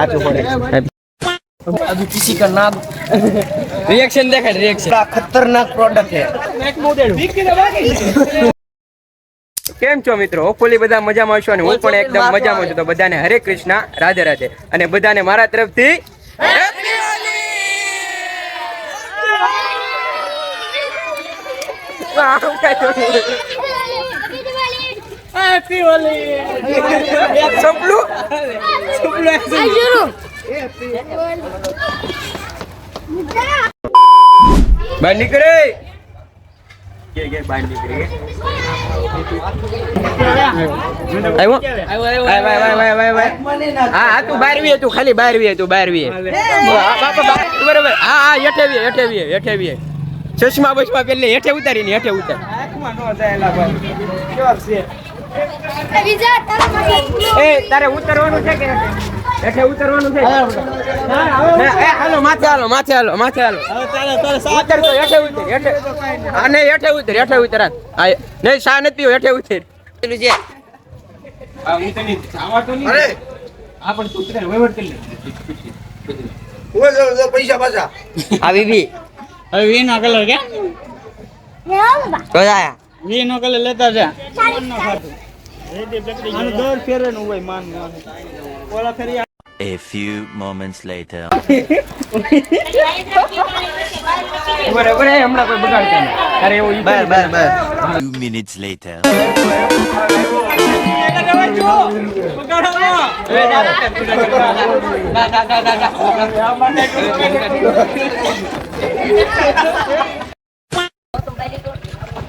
Aku अभी किसी का नाम રિએક્શન દેખાડ રિએક્શન खतरनाक प्रोडक्ट है કેમ છો મિત્રો હોપફુલી બધા મજામાં છો અને હું પણ એકદમ મજામાં છું તો બધાને હરે કૃષ્ણ રાધે રાધે અને બધાને મારા તરફથી Happy Holi! સંપલું બહાર નીકળે કે કે બહાર નીકળે. ખાલી બારવી તું બારવી બરોબર. હા હા હેઠેવીએ હેઠેવીએ હેઠેવીએ ચશ્મા બસમાં પેલે હેઠે ઉતારી ને હેઠે ઉતાર. એ તારે ઉતરવાનું છે કે હેઠે ઉતરવાનું છે? હાલો માથે હાલો માથે હાલો માથે હાલો. ઉતર તો હેઠે ઉતર હેઠે. હા નહીં હેઠે ઉતર હેઠે ઉતર નહીં સા નથી હેઠે ઉતર. પેલું છે તો આ પણ તું ઉતરે વહીવટ કરી લે. પૈસા પાછા. આ બીબી હવે વીનો કલર કે તો આયા વી કલર લેતા જા. આનું દોર ફેરે નું હોય માન ઓલા ફેરી A few moments later. બરાબર હમણાં કોઈ બગાડતા નહીં. અરે એવું બાર બાર બર Two minutes later. હેપી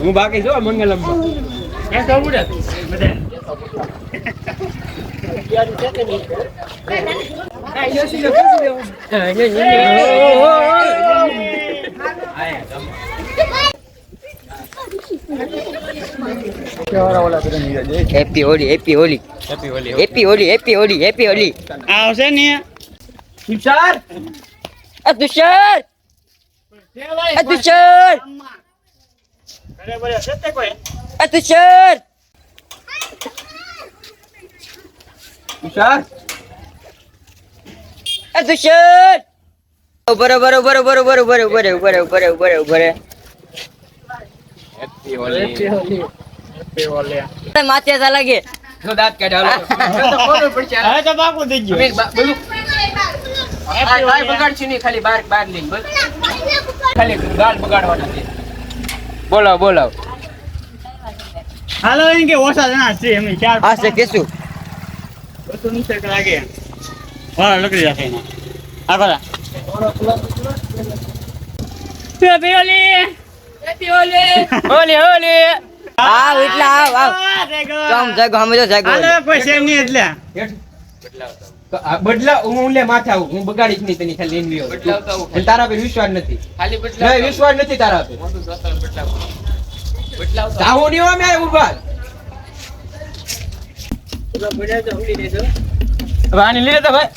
હું બાકી છું Mangalam happy Holi happy Holi happy Holi happy Holi happy Holi happy Holi આવશે ને? તુષાર? આ તુષાર! આ તુષાર! અરે બરે સતે કોઈ? આ તુષાર! તુષાર? આ તુષાર! ઉભરે ઉભરે ઉભરે ઉભરે ઉભરે ઉભરે ઉભરે હેપી હોલી માથે જા લાગે તો દાંત કાઢ્યા હાલો. તો ખોલવું પડશે. હવે તો બાપુ થઈ ગયો અમીર, બોલું. આ કાંઈ બગાડશું નહીં, ખાલી બાર બાર લઈને બસ. ખાલી ગાળ બગાડવાના છે બોલાવ બોલાવ હાલો એમ કે ઓછા જણા છે એમ ચાર આ છે કેસુ બધું નીચે લાગે વાહ લકડી એને આ હેપી હોલી હોલી હોલી આવ એટલે આવ આવ. કામ જાગો અમે તો જાગો હાલો કોઈ છે નહીં એટલે. બદલા હું લે માથા આવું હું બગાડીશ નહીં તેની ખાલી. તારા પર વિશ્વાસ નથી. વિશ્વાસ નથી તારા પર. નહીં હોય મેં ઊભા હવે આની લીધે ભાઈ.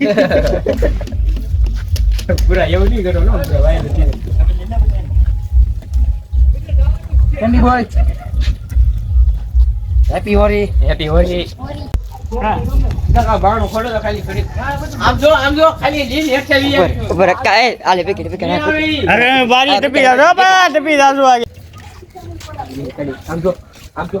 પૂરા એવું નહીં કરો ને ભાઈ નથી. Candy boy happy Holi happy Holi આમ જો આમ જો.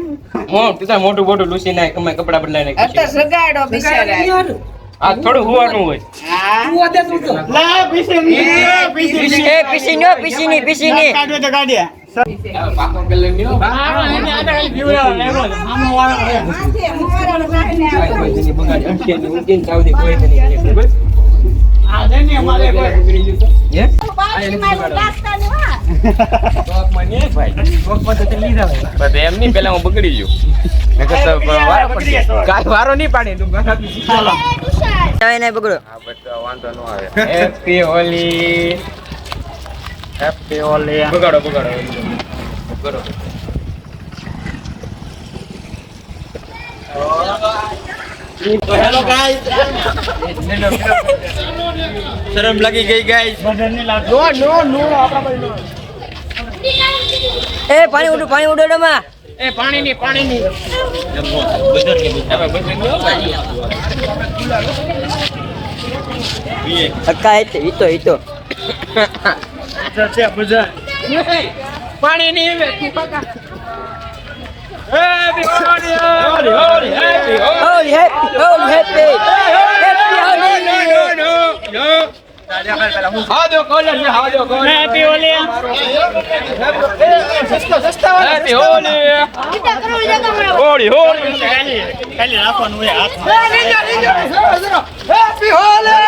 હું તું મોટું મોટું લૂસી નાખ કમાય કપડા બદલાઈ નાખ અત્યારે સગાડો બિચારા આ થોડું હોવાનું હોય. હા. લા પીસી પીસી એ પીસી નો. પીસી ની પીસી ની. કાઢો તો કાઢ્યા. ની તો ને બગાડી અટકે નહીં ઊંઘીને ચાવડી કોઈ નહીં બસ આ છે ને અમારે કોઈ બગડી ગયું તો? હે? બાજુમાં લાગતા નહીં હા શોખમાં નહીં ભાઈ. શોખમાં તો તે લીધા હોય. પણ એમ નહીં, પેલા હું બગડી ગયો. નકર પડી કાંઈ વારો નહીં પાડે, તું બગડો વાંધો ન આવે. Happy Holi. હેપી હોલી બગાડો, બગાડો. બગાડો. હેલો ગાઈસ શરમ લાગી ગઈ ગાઈસ બધાને નો નો આપણા ભાઈ નો એ પાણી ઉડો પાણી ઉડો માં એ પાણી ની પાણી ની અક્કા એ હિતો હિતો છે બધા પાણી ની Happy Holi! Holi, Holi, Happy Holi! Holi Happy Holi happy happy Holi હા દો કોલર છે હા colour happy Holi Happy Holi! Holi, Holi! ખાલી ખાલી રાખવાનું હોય હાથમાં Happy Holi!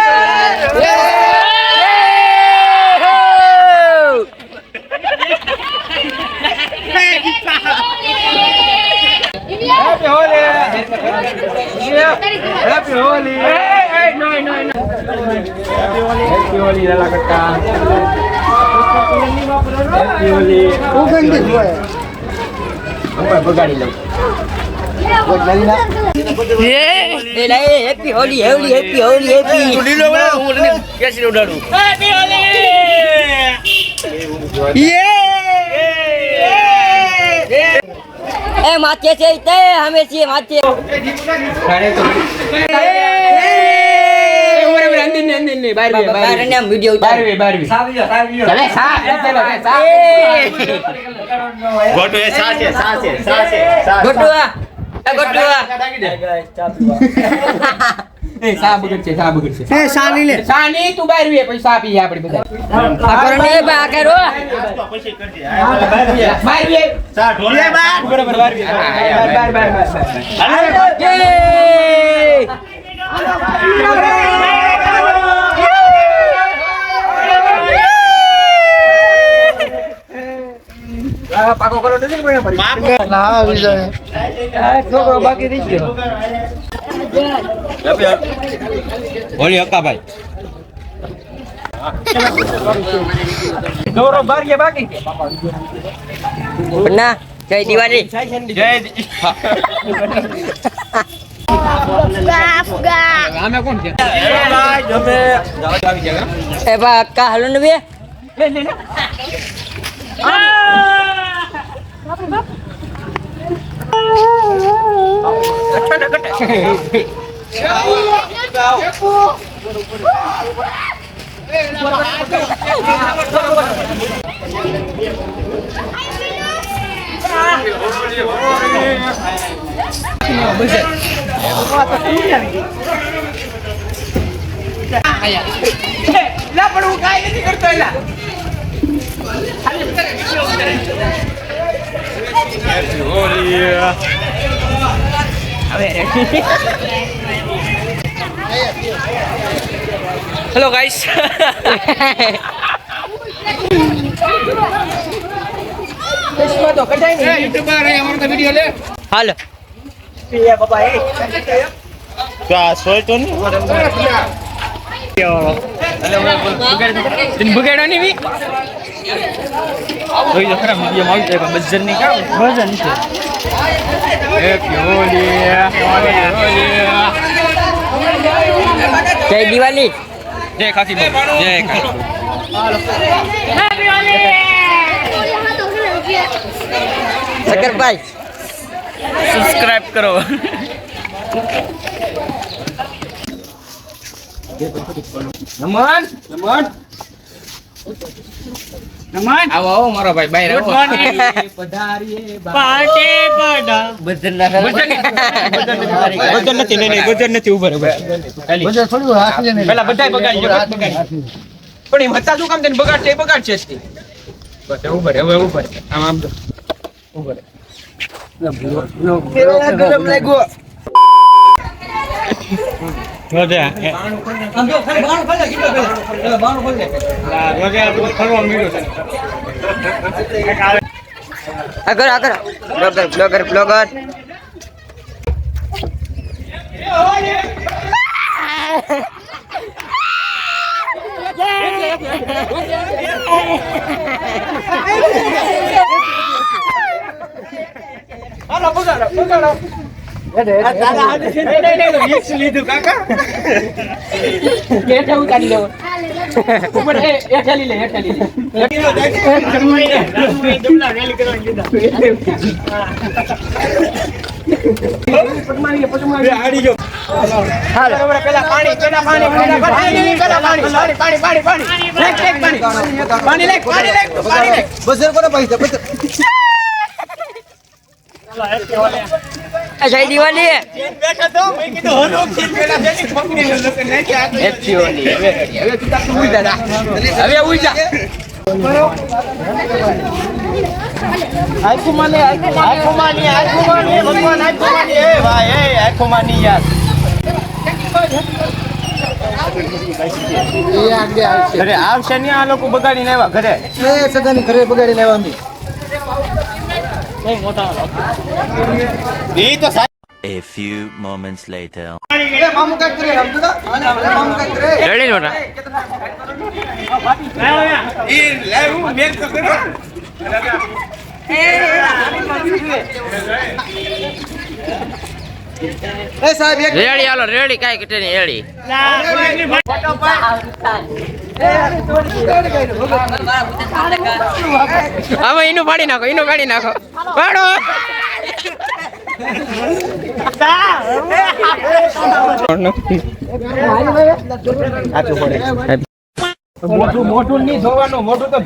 Happy Holi! Hey, hey, no, no, no. બગાડી લઉં હેપી હોલી હોલી હેપી માથે છે તે અમે છીએ માથે સાડે તો ઉમર ઉમર અંદિન ને ને બાર બે બાર બાર ને આમ વિડિયો બાર ઉતાર બે બાર બે સા ચાલે સા ગોટો એ સાચે સાચે સાચે ગોટુઆ. એ એ સા બગડ છે સા બગડ છે એ સા ની લે. સા ની તું બાર પછી સા પીએ આપણે બધા. આ કરો ને બા કરો. પછી કરજે બાર સા ઢોલે બા. બરાબર બાર બાર બાર બાર પાકો કરો નથી ને ફરી? છોકરો બાકી રહી ગયો. હોલી હક્કા ભાઈ દોરો બાર બાકી? ના જય દિવાળી. જય આમે કોણ છે? અમે આવી ગયા એ બા અક્કા હાલો ને બે. લા પણ હું કાઈ નથી નહીં યુટ્યુબર અમારો તો વિડિયો લે હાલો તો નહીં તને બગાડ્યો નહીં વી જોઈ તો ખરા વિડિયો માં આવી જાય પણ બજરની કામ વજન છે હેપી હોલી જય દિવાળી જય ખાસી જય ખાસી શકરભાઈ સબસ્ક્રાઇબ કરો. નમન નમન નમન. આવો આવો મારો ભાઈ બહાર આવો. પધારીએ પાટે પડા બજન ના બજન નથી. નહીં નહીં બજન નથી ઉભર ઉભર પેલા બધાય બગાડી જો બગાડી પણ એ મતા શું કામ તેને બગાડ છે બગાડ છે તે. બસ ઉભર હવે ઉભર આમ આમ તો ઉભર ગરમ લાગ્યો. રોજે રોજે ફરવા મળ્યો છે. આગળ આગળ. Blogger blogger blogger. હાલો બગાડો બગાડો લીધું કાકા? હેઠે ઉતારી લેવો ઉપર એ હવે પાણી પાણી પાણી લેક લેક પાણી પાણી લેક પાણી લેક પાણી લેક આ જય દિવાળી હેપી હવે તું A few moments later. Ready લોટા ready હાલો રેડી કાઈ કટે ની રેડી હવે એનું પાડી નાખો એનું કાઢી નાખો. પાડો. મોટું મોટું નહીં ધોવાનું મોટું તો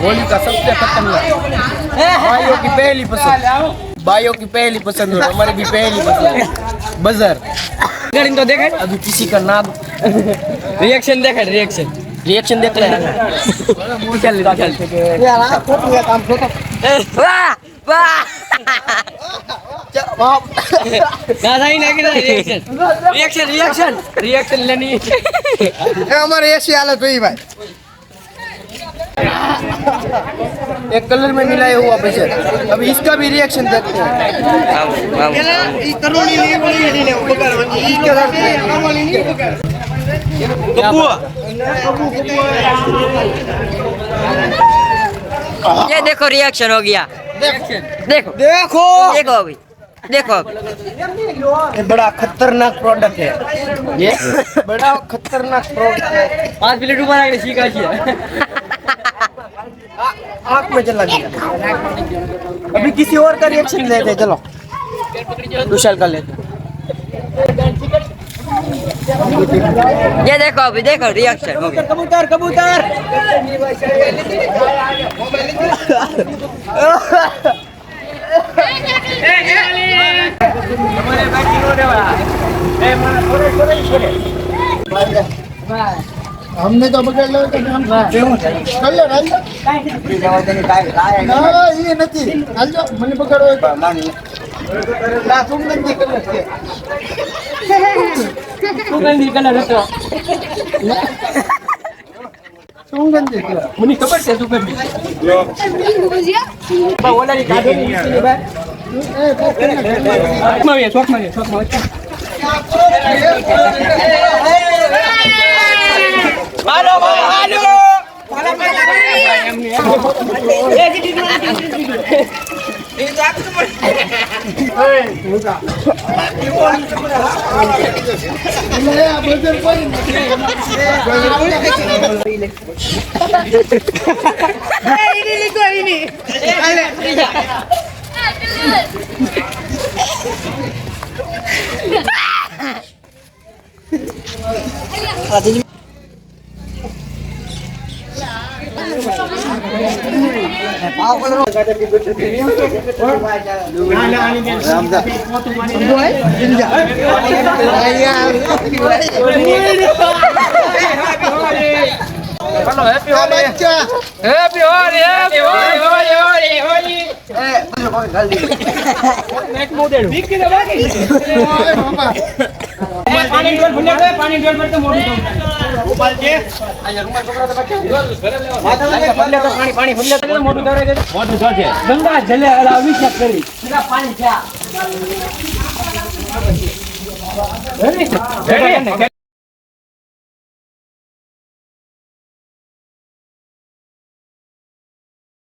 ہولی کا سب سے خطرناک بھائیوں کی پہلی پسند بھائیوں کی پہلی پسند ہماری بھی پہلی پسند بزر इधर इन तो देख अभी किसी का नाम रिएक्शन देख रिएक्शन रिएक्शन देख रहे رہی ہے ہمارے ایسی حالت ہوئی بھائی ایک کلر میں ملائے ہوا پیسے اب اس کا بھی ریئیکشن دیکھتے ہیں یہ دیکھو ریئیکشن ہو گیا دیکھو دیکھو ابھی دیکھو یہ بڑا خطرناک پروڈکٹ ہے یہ بڑا خطرناک پروڈکٹ ہے پانچ پلیٹ اوپر آگے شیکا شیئے آنکھ میں جلا گیا ابھی کسی اور کا ریئیکشن لیتے چلو۔ دوسرا کا لیتے یہ دیکھو ابھی دیکھو ریئیکشن کبوتر کبوتر۔ ہمارے અમને તો બગાડ લો ના એ નથી હાલજો મને બગાડો કલર હતો સુગંધી કલર મને ખબર છે સુગંધી બા, ઓલાની કાઢો ની નીચેની બહાર. ચોકમાં આવીએ, ચોકમાં આવીએ, ચોકમાં આવીએ. હાલો ભાઈ, હાલો એટલે આ બજાર કોઈ નથી. હાલો હેપી આ હોળી બચ્ચા. હેપી હોળી હેપી હોળી હોળી હોળી હોળી એક મોડેલું બીકીને બાકી ઓય બાપા. પાણી ડોલ ભૂલ્યા ગયો પાણી ડોલ પર તો મોટું કામ ઉપાલ છે અહીંયા રૂમાલ પકડો તો બચ્ચા માથા ભૂલ્યા તો પાણી પાણી ભૂલ્યા તો મોટું ધરે દે મોટું ધરે ગંગા જલે અલા અભિષેક કરી. સીધા પાણી રેડી?